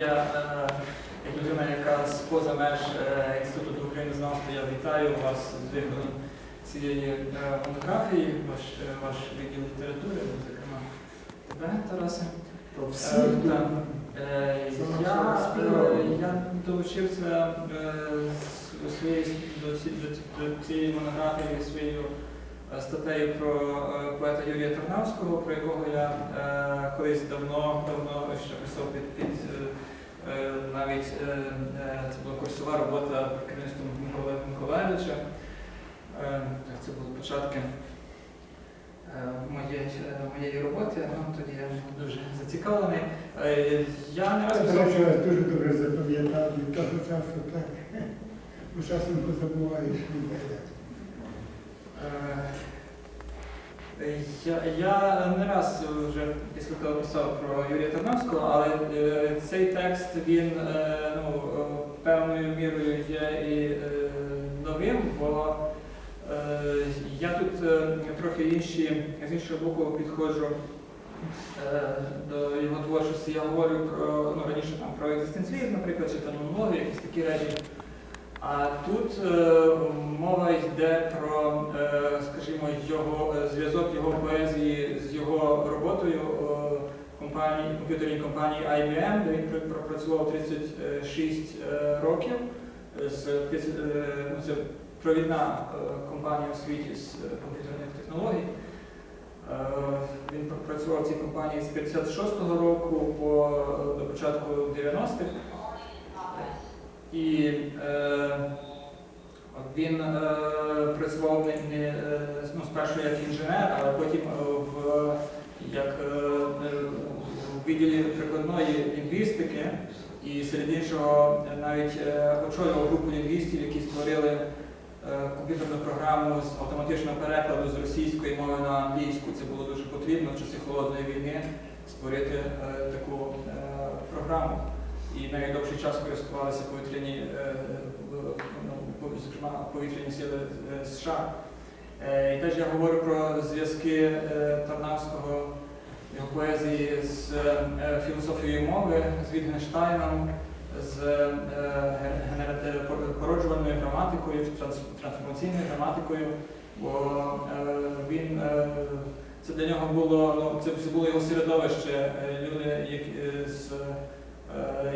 Я е, як людина, яка з поза меж е, Інституту українознавства, я вітаю вас з виходом цієї монографії, ваш, е, ваш відділ літератури, зокрема тебе, Тарасе. Я, долучився до, ці- до до цієї монографії своєю статтею про поета Юрія Тарнавського, про якого я колись давно давно ще писав під, під навіть е, е, це була курсова робота під керівництвом Миколи Миколаєвича. Е, Це були початки е, моєї, е, моєї роботи. Ну, тоді я був дуже зацікавлений. Е, Я не раз писав. я дуже добре запам'ятав від того часу, так. Бо часом позабуваєш людей. Я, я не раз вже після того писав про Юрія Тарнавського, але е, цей текст він е, ну, е, певною мірою є і новим, бо я тут трохи інші, з іншого боку підходжу до його творчості. Я говорю про ну, раніше там про екзистенціалізм, наприклад, чи феноменологію, якісь такі речі. А тут е, мова йде про, е, скажімо, його е, зв'язок його поезії з його роботою е, компанії, комп'ютерній компанії IBM, де він пропрацював 36 е, років. З, ну, це провідна компанія у світі з комп'ютерних технологій. Він пропрацював в цій компанії з 56-го року по, до початку 90-х. І е, він е, працював не, ну, спершу як інженер, але потім е, в, як, е, в відділі прикладної лінгвістики. І серед іншого навіть е, очолював групу лінгвістів, які створили комп'ютерну програму з автоматичного перекладу з російської мови на англійську. Це було дуже потрібно в часи холодної війни створити таку програму і навіть довший час користувалися повітряні, е, в- ну, зокрема повітряні сили е, США. Е, І теж я говорю про зв'язки е, Тарнавського, його поезії з е, філософією мови, з Вітгенштайном, з е, е, породжувальною граматикою, трансформаційною граматикою, бо е, він е, це для нього було, ну, це, було його середовище, е, люди, е, з е,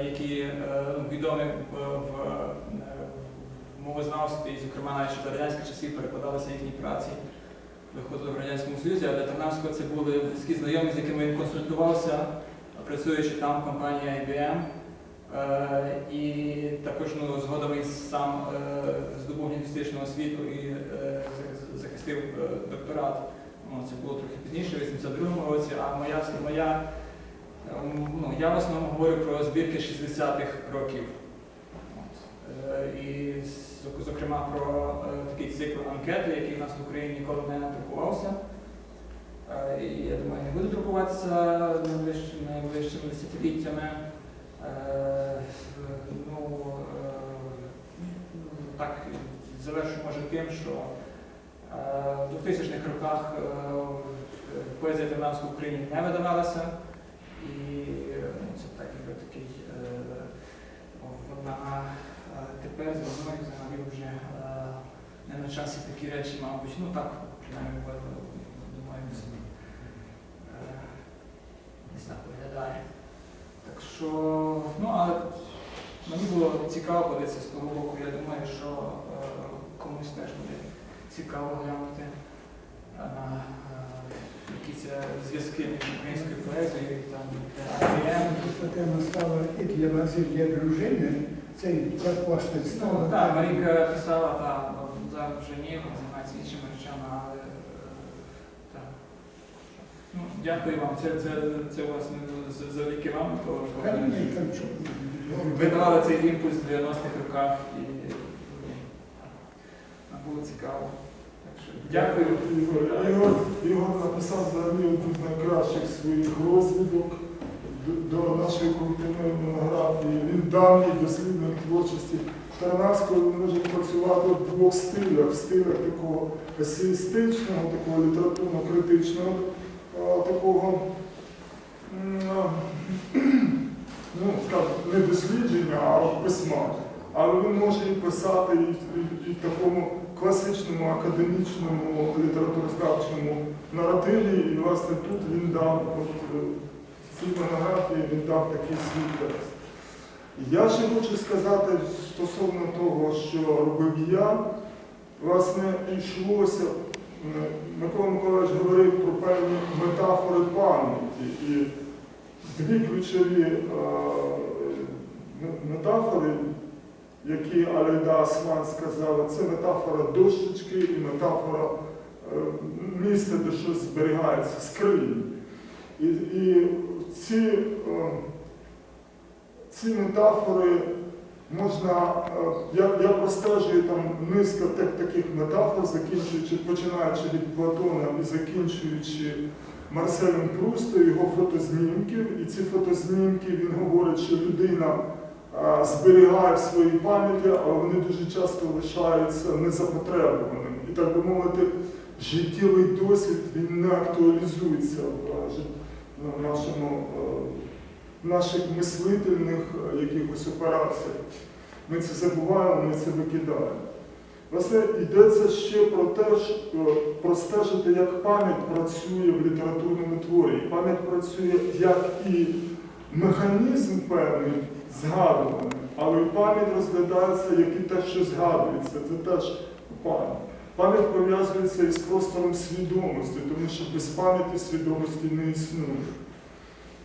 які е, ну, відомі в, в, е, в мовознавстві, зокрема навіть за радянських часів перекладалися їхні праці, виходили в Радянському Союзі, а для Тарнавського це були близькі знайомі, з якими він консультувався, працюючи там в компанії IBM. Е, І також ну, згодом він сам е, здобув лінгвістичну освіту і е, захистив е, докторат. Ну, Це було трохи пізніше, в 82-му році, а моя, моя Ну, я в основному говорю про збірки 60-х років. Е, І, зокрема, про е, такий цикл анкети, який в нас в Україні ніколи не друкувався. Е, І я думаю, не буде друкуватися найближчими, найближчими десятиліттями. Ну, е, так, завершу може тим, що в 2000-х роках поезія Тернавської в Україні не видавалася. І е, ну, так якби такий е, вона е, тепер мною взагалі вже не на часі такі речі, мабуть, ну так, принаймні думаю, десь так виглядає. Так що, ну але мені було цікаво подивитися з того боку, я думаю, що комусь теж буде цікаво глянути на е, це зв'язки між українською поезією там IBM. Ця тема стала і для вас, і для дружини. Цей власне Ну, стала. так, Марінка писала, так, зараз вже ні, вона займається іншими речами, але е, так. Ну, дякую вам. Це, це, це власне завдяки вам, то Та що ви давали цей імпульс в 90-х роках і е, було цікаво. Дякую. Ігор, Ігор, написав взагалі один з найкращих своїх розвідок до, нашої колективної монографії. Він давній дослідник творчості Тарнавського він може працювати в двох стилях, в стилях такого есеїстичного, такого літературно-критичного, такого ну, скажімо, не дослідження, а письма. Але він може і писати і, і, і в такому класичному академічному літературознавчому наративі. І власне тут він дав, от, е, цій монографії він дав такий свій текст. Я ще хочу сказати стосовно того, що робив я, власне, йшлося, е, Микола Миколаївич говорив про певні метафори пам'яті. І дві ключові е, метафори, які Алейда Асман сказала, це метафора дощечки і метафора е, місця, де щось зберігається, скрині. І, і ці, е, ці метафори можна, е, я, я простежую там низка так, таких метафор, закінчуючи, починаючи від Платона і закінчуючи Марселем Прустом, його фотознімків. І ці фотознімки він говорить, що людина зберігає в своїй пам'яті, але вони дуже часто лишаються незапотребуваними. І так би мовити, життєвий досвід він не актуалізується в, нашому, в наших мислительних якихось операціях. Ми це забуваємо, ми це викидаємо. Власне, йдеться ще про те, що простежити, як пам'ять працює в літературному творі. Пам'ять працює як і механізм певний згадуваний, але пам'ять розглядається як і те, що згадується. Це теж пам'ять. Пам'ять пов'язується із простором свідомості, тому що без пам'яті свідомості не існує.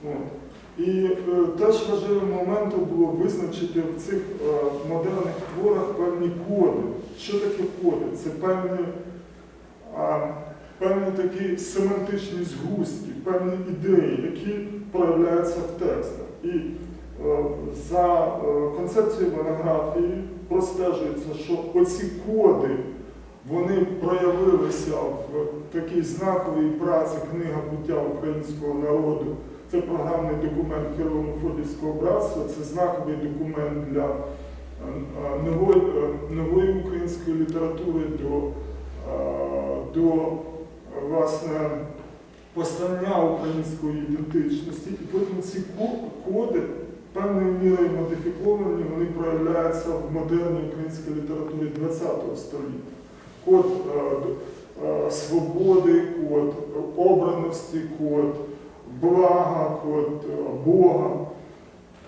От. І е, теж важливим моментом було визначити в цих е, модерних творах певні коди. Що таке коди? Це певні, а, певні такі семантичні згустки, певні ідеї, які проявляються в текстах. І е, за е, концепцією монографії простежується, що оці коди вони проявилися в такій знаковій праці книга буття українського народу. Це програмний документ Кирово-Мефодівського братства, це знаковий документ для е, е, нової, е, нової української літератури до, е, до е, власне, постання української ідентичності. І потім ці коди певною мірою модифіковані, вони проявляються в модерній українській літературі ХХ століття. Код е, е, свободи, код обраності, код блага, код е, Бога.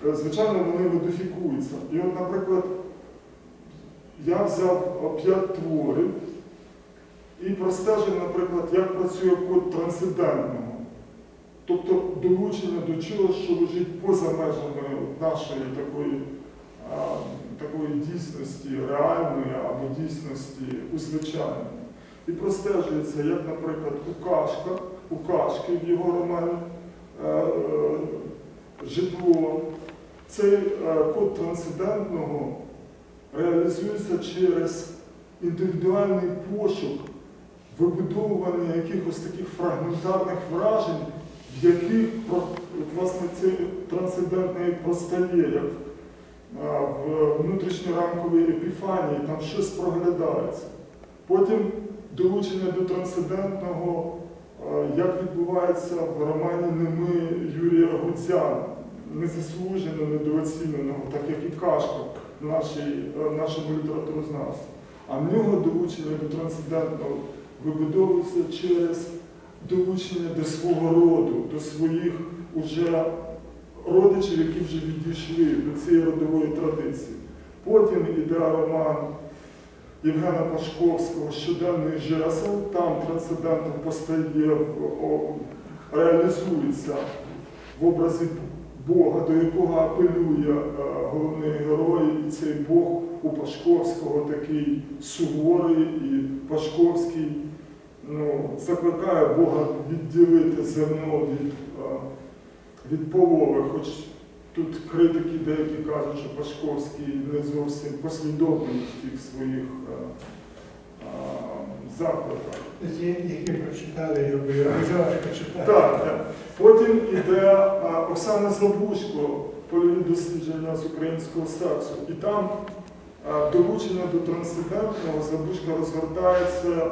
Е, Звичайно, вони модифікуються. І от, наприклад, я взяв п'ять творів і простежив, наприклад, як працює код трансцендентного. Тобто долучення до чогось, що лежить поза межами нашої такої, а, такої дійсності реальної або дійсності узвичайної. І простежується, як, наприклад, у Кашка, у Кашки в його романі е, житло. Цей е, код трансцендентного реалізується через індивідуальний пошук, вибудовування якихось таких фрагментарних вражень, яких власне цей трансцендентний простає, як в внутрішньорамковій епіфанії, там щось проглядається. Потім долучення до трансцендентного, як відбувається в романі Неми Юрія Гуцяна, незаслужено, недооціненого, так як і Кашка в е, нашому літературознавстві. А в нього долучення до трансцендентного вибудовується через долучення до свого роду, до своїх уже родичів, які вже відійшли до цієї родової традиції. Потім іде роман Євгена Пашковського Щоденний жесел, там трансцендентом постає, реалізується в образі Бога, до якого апелює е, головний герой, і цей Бог у Пашковського такий суворий, і Пашковський ну, закликає Бога відділити зерно від, е, від полови, хоч тут критики деякі кажуть, що Пашковський не зовсім послідовний в тих своїх закликах. Які прочитали його читати. Так, так. Потім іде Оксана Злобушко, польові дослідження з українського сексу. І там долучення до трансцендентного Злобушка розгортається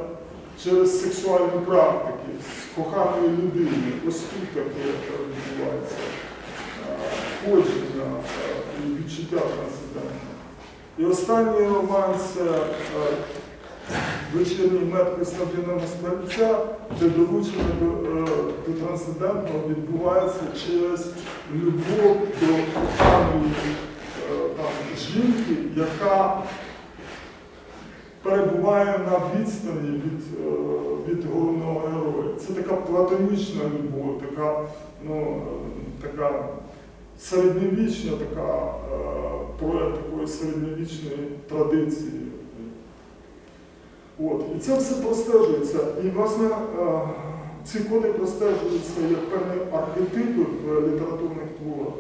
через сексуальні практики з коханої людини. Таке відбувається входження е, і відчуття трансцендентного. І останній роман це е, вечірній мед Костянтина Москальця, де доручення до, е, до трансцендентного відбувається через любов до коханої жінки, яка перебуває на відстані від, е, від головного героя. Це така платонічна любов, така, ну, така середньовічна, така е, прояв такої середньовічної традиції. От. І це все простежується. І, власне, е, ці коди простежуються як певні архетипи в літературних творах.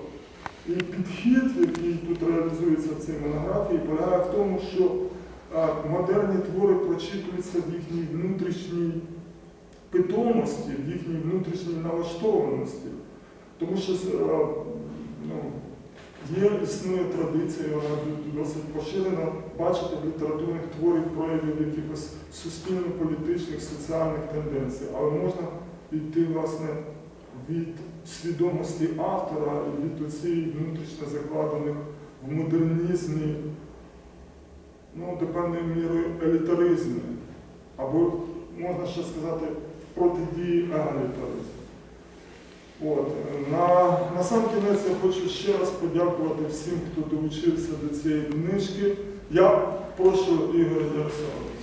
І підхід, який тут реалізується в цій монографії, полягає в тому, що модерні твори прочитуються в їхній внутрішній питомості, в їхній внутрішній налаштованості. Тому що е, ну, є, існує традиція, вона досить поширена, бачити в літературних творів проявів якихось суспільно-політичних, соціальних тенденцій, але можна йти, власне, від свідомості автора і від оцієї внутрішньо закладених в модернізмі, ну, до певної міри елітаризму. Або, можна ще сказати, протидії елітаризму. От. На, на сам кінець я хочу ще раз подякувати всім, хто долучився до цієї книжки. Я прошу Ігоря Ярославовича.